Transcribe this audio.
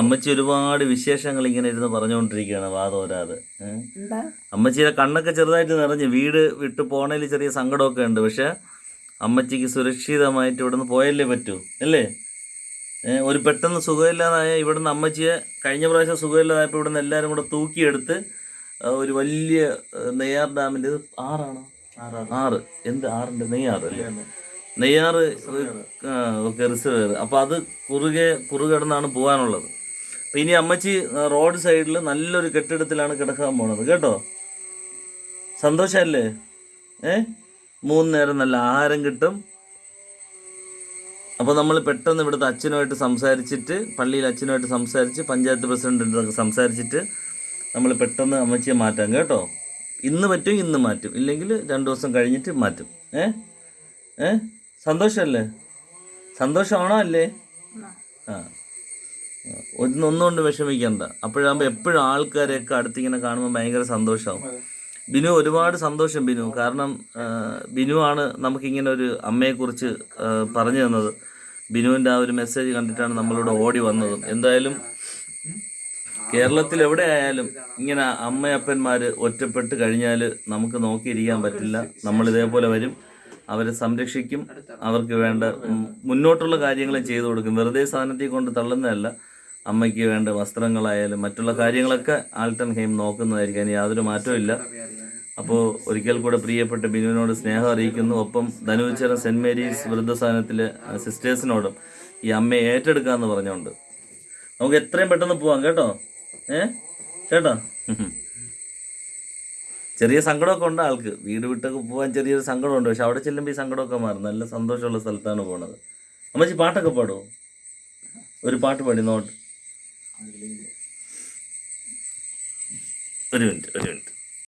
അമ്മച്ചി ഒരുപാട് വിശേഷങ്ങൾ ഇങ്ങനെ ഇരുന്ന് പറഞ്ഞുകൊണ്ടിരിക്കുകയാണ് വാദോരാതെ ഏഹ് അമ്മച്ചിയുടെ കണ്ണൊക്കെ ചെറുതായിട്ട് നിറഞ്ഞു വീട് വിട്ടു പോണതിൽ ചെറിയ സങ്കടമൊക്കെ ഉണ്ട്. പക്ഷെ അമ്മച്ചിക്ക് സുരക്ഷിതമായിട്ട് ഇവിടുന്ന് പോയല്ലേ പറ്റൂ അല്ലേ? ഒരു പെട്ടെന്ന് സുഖമില്ലാതായ ഇവിടുന്ന് അമ്മച്ചിയെ കഴിഞ്ഞ പ്രാവശ്യം സുഖമില്ലാതായപ്പോൾ ഇവിടുന്ന് എല്ലാവരും കൂടെ തൂക്കിയെടുത്ത് ഒരു വലിയ നെയ്യാർ ഡാമിന്റെ ഇത് ആറാണോ. ആറ്. എന്ത്? ആറിന്റെ നെയ്യാറ്. നെയ്യാറ് റിസർവ് അപ്പോൾ അത് കുറുകെ കുറുകടന്നാണ് പോകാനുള്ളത് അപ്പം ഇനി അമ്മച്ചി റോഡ് സൈഡിൽ നല്ലൊരു കെട്ടിടത്തിലാണ് കിടക്കാൻ പോണത്. കേട്ടോ? സന്തോഷമല്ലേ ഏ? മൂന്ന് നേരം നല്ല ആഹാരം കിട്ടും. അപ്പോൾ നമ്മൾ പെട്ടെന്ന് ഇവിടുത്തെ അച്ഛനുമായിട്ട് സംസാരിച്ചിട്ട് പള്ളിയിൽ അച്ഛനുമായിട്ട് സംസാരിച്ച് പഞ്ചായത്ത് പ്രസിഡന്റിനൊക്കെ സംസാരിച്ചിട്ട് നമ്മൾ പെട്ടെന്ന് അമ്മച്ചിയെ മാറ്റാം. കേട്ടോ? ഇന്ന് പറ്റും ഇന്ന് മാറ്റും. ഇല്ലെങ്കിൽ രണ്ട് ദിവസം കഴിഞ്ഞിട്ട് മാറ്റും. ഏ? ഏ? സന്തോഷമല്ലേ സന്തോഷമാണോ അല്ലേ? ആ. ഒന്നൊന്നുകൊണ്ട് വിഷമിക്കണ്ട. അപ്പോഴാകുമ്പോൾ എപ്പോഴും ആൾക്കാരെയൊക്കെ അടുത്തിങ്ങനെ കാണുമ്പോൾ ഭയങ്കര സന്തോഷമാവും ബിനു ഒരുപാട് സന്തോഷം ബിനു. കാരണം ബിനു ആണ് നമുക്കിങ്ങനെ ഒരു അമ്മയെക്കുറിച്ച് കുറിച്ച് പറഞ്ഞു തന്നത്. ബിനുവിന്റെ ആ ഒരു മെസ്സേജ് കണ്ടിട്ടാണ് നമ്മളിവിടെ ഓടി വന്നതും. എന്തായാലും കേരളത്തിൽ എവിടെ ആയാലും ഇങ്ങനെ അമ്മയപ്പന്മാർ ഒറ്റപ്പെട്ട് കഴിഞ്ഞാൽ നമുക്ക് നോക്കിയിരിക്കാൻ പറ്റില്ല. നമ്മൾ ഇതേപോലെ വരും. അവരെ സംരക്ഷിക്കും. അവർക്ക് വേണ്ട മുന്നോട്ടുള്ള കാര്യങ്ങളും ചെയ്തു കൊടുക്കും. വെറുതെ സാധനത്തിൽ കൊണ്ട് തള്ളുന്നതല്ല. അമ്മയ്ക്ക് വേണ്ട വസ്ത്രങ്ങളായാലും മറ്റുള്ള കാര്യങ്ങളൊക്കെ ആൾട്ടൺ ഹെയിം നോക്കുന്നതായിരിക്കും. അതിന് യാതൊരു മാറ്റവും ഇല്ല. അപ്പോൾ ഒരിക്കൽ കൂടെ പ്രിയപ്പെട്ട ബിനുവിനോട് സ്നേഹം അറിയിക്കുന്നു. ഒപ്പം ധനുവിച്ചരം സെന്റ് മേരീസ് വൃദ്ധസാധനത്തിലെ സിസ്റ്റേഴ്സിനോടും ഈ അമ്മയെ ഏറ്റെടുക്കാമെന്ന് പറഞ്ഞുകൊണ്ട്. നമുക്ക് എത്രയും പെട്ടെന്ന് പോവാം കേട്ടോ. ഏ? കേട്ടോ? ചെറിയ സങ്കടമൊക്കെ ഉണ്ട് ആൾക്ക്. വീട് വിട്ടൊക്കെ പോകാൻ ചെറിയൊരു സങ്കടമുണ്ട്. പക്ഷെ അവിടെ ചെല്ലുമ്പോൾ ഈ സങ്കടമൊക്കെ മാറും. നല്ല സന്തോഷമുള്ള സ്ഥലത്താണ് പോണത്. അമ്മച്ചി പാട്ടൊക്കെ പാടുമോ ഒരു പാട്ട് പാടി നോട്ട്. ഒരു മിനിറ്റ് ഒരു മിനിറ്റ്.